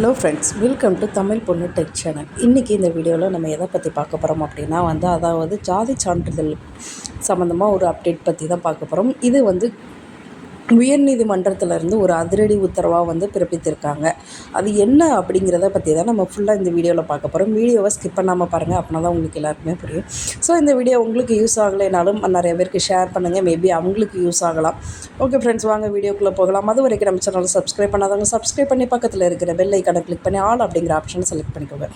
Hello friends welcome to Tamil Ponnu tech channel இன்றைக்கி இந்த வீடியோவில் நம்ம எதை பற்றி பார்க்க போகிறோம் அப்படின்னா வந்து அதாவது ஜாதி சான்றிதழ் சம்மந்தமாக ஒரு அப்டேட் பற்றி தான் பார்க்க போகிறோம் இது வந்து உயர்நீதிமன்றத்திலேருந்து ஒரு அதிரடி உத்தரவாக வந்து பிறப்பித்திருக்காங்க. அது என்ன அப்படிங்கிறத பற்றி தான் நம்ம ஃபுல்லாக இந்த வீடியோவில் பார்க்க போகிறோம் வீடியோவை ஸ்கிப் பண்ணாமல் பாருங்கள் அப்படின்னா தான் உங்களுக்கு எல்லாருக்குமே புரியும். ஸோ இந்த வீடியோ உங்களுக்கு யூஸ் ஆகலைனாலும் நிறைய பேருக்கு ஷேர் பண்ணுங்கள் மேபி அவங்களுக்கு யூஸ் ஆகலாம். ஓகே ஃப்ரெண்ட்ஸ் வாங்க வீடியோக்குள்ளே போகலாம். அது வரைக்கும் நம்ம சேனலை சப்ஸ்கிரைப் பண்ணாதவங்க சப்ஸ்கிரைப் பண்ணி பக்கத்தில் இருக்கிற பெல் ஐக்கனை கிளிக் பண்ணி ஆல் அப்படிங்கிற ஆப்ஷனை செலக்ட் பண்ணிக்கோங்க.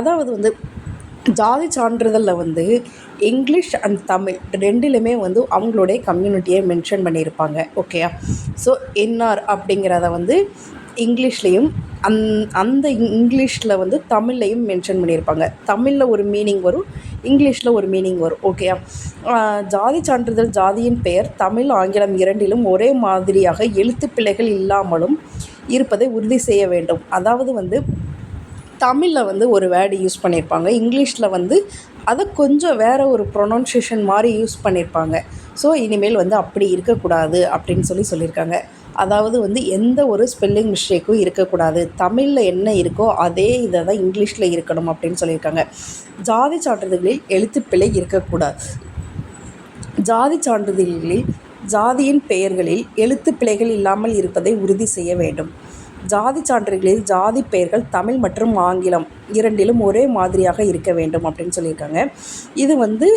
அதாவது வந்து ஜாதி சான்றிதழில் வந்து இங்கிலீஷ் அண்ட் தமிழ் ரெண்டுலையுமே வந்து அவங்களுடைய கம்யூனிட்டியை மென்ஷன் பண்ணியிருப்பாங்க ஓகேயா ஸோ என்ஆர் அப்படிங்கிறத வந்து இங்கிலீஷ்லேயும் அந் அந்த இங்கிலீஷில் வந்து தமிழ்லையும் மென்ஷன் பண்ணியிருப்பாங்க. தமிழில் ஒரு மீனிங் வரும் இங்கிலீஷில் ஒரு மீனிங் வரும் ஓகேயா ஜாதி சான்றிதழ் ஜாதியின் பெயர் தமிழ் ஆங்கிலம் இரண்டிலும் ஒரே மாதிரியாக எழுத்துப்பிழைகள் இல்லாமலும் இருப்பதை உறுதி செய்ய வேண்டும். அதாவது வந்து தமிழில் வந்து ஒரு வேர்டு யூஸ் பண்ணியிருப்பாங்க இங்கிலீஷில் வந்து அதை கொஞ்சம் வேறு ஒரு ப்ரொனவுன்சியேஷன் மாதிரி யூஸ் பண்ணியிருப்பாங்க ஸோ இனிமேல் வந்து அப்படி இருக்கக்கூடாது அப்படின்னு சொல்லி சொல்லியிருக்காங்க அதாவது வந்து எந்த ஒரு ஸ்பெல்லிங் மிஸ்டேக்கும் இருக்கக்கூடாது. தமிழில் என்ன இருக்கோ அதே இதை தான் இங்கிலீஷில் இருக்கணும் அப்படின்னு சொல்லியிருக்காங்க ஜாதி சான்றிதழ்களில் எழுத்துப்பிழை இருக்கக்கூடாது. ஜாதி சான்றிதழ்களில் ஜாதியின் பெயர்களில் எழுத்துப்பிழைகள் இல்லாமல் இருப்பதை உறுதி செய்ய வேண்டும். ஜாதி சான்றுகளில் ஜாதி பெயர்கள் தமிழ் மற்றும் ஆங்கிலம் இரண்டிலும் ஒரே மாதிரியாக இருக்க வேண்டும் அப்படின்னு சொல்லியிருக்காங்க. இது வந்து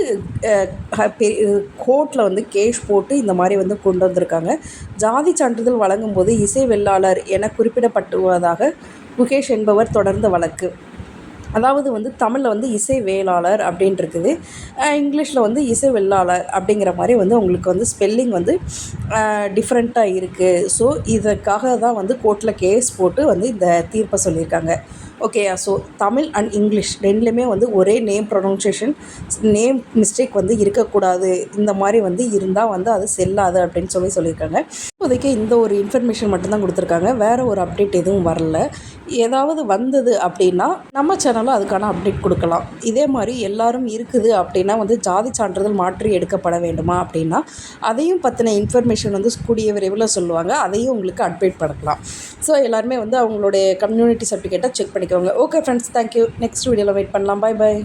கோர்ட்டில் வந்து கேஷ் போட்டு இந்த மாதிரி வந்து கொண்டு வந்திருக்காங்க. ஜாதி சான்றிதழ் வழங்கும் போது இசை வெள்ளாளர் என குறிப்பிடப்பட்டுவதாக குகேஷ் என்பவர் தொடர்ந்த வழக்கு. அதாவது வந்து தமிழில் வந்து இசை வேளாளர் அப்படின்ட்டு இருக்குது இங்கிலீஷில் வந்து இசை வெள்ளாளர் அப்படிங்கிற மாதிரி வந்து உங்களுக்கு வந்து ஸ்பெல்லிங் வந்து டிஃப்ரெண்ட்டாக இருக்குது ஸோ இதற்காக தான் வந்து கோர்ட்டில் கேஸ் போட்டு வந்து இந்த தீர்ப்பை சொல்லியிருக்காங்க. ஓகேயா ஸோ தமிழ் அண்ட் இங்கிலீஷ் ரெண்டுலேயுமே வந்து ஒரே நேம் ப்ரொனவுன்சியேஷன் நேம் மிஸ்டேக் வந்து இருக்கக்கூடாது. இந்த மாதிரி வந்து இருந்தால் வந்து அது செல்லாது அப்படின்னு சொல்லி சொல்லியிருக்காங்க. இப்போதைக்கு இந்த ஒரு இன்ஃபர்மேஷன் மட்டும்தான் கொடுத்துருக்காங்க. வேறு ஒரு அப்டேட் எதுவும் வரல. ஏதாவது வந்தது அப்படின்னா நம்ம சேனலில் அதுக்கான அப்டேட் கொடுக்கலாம். இதே மாதிரி எல்லாரும் இருக்குது அப்படின்னா வந்து ஜாதி சான்றிதழ் மாற்றி எடுக்கப்பட வேண்டுமா அப்படின்னா அதையும் பற்றின இன்ஃபர்மேஷன் வந்து கூடிய விரைவில் சொல்லுவாங்க. அதையும் உங்களுக்கு அப்டேட் பண்ணலாம். ஸோ எல்லாருமே வந்து அவங்களுடைய கம்யூனிட்டி சர்டிஃபிகேட்டை செக் பண்ணிக்கோங்க. Okay friends thank you next வீடியோவில் வெயிட் பண்ணலாம். Bye bye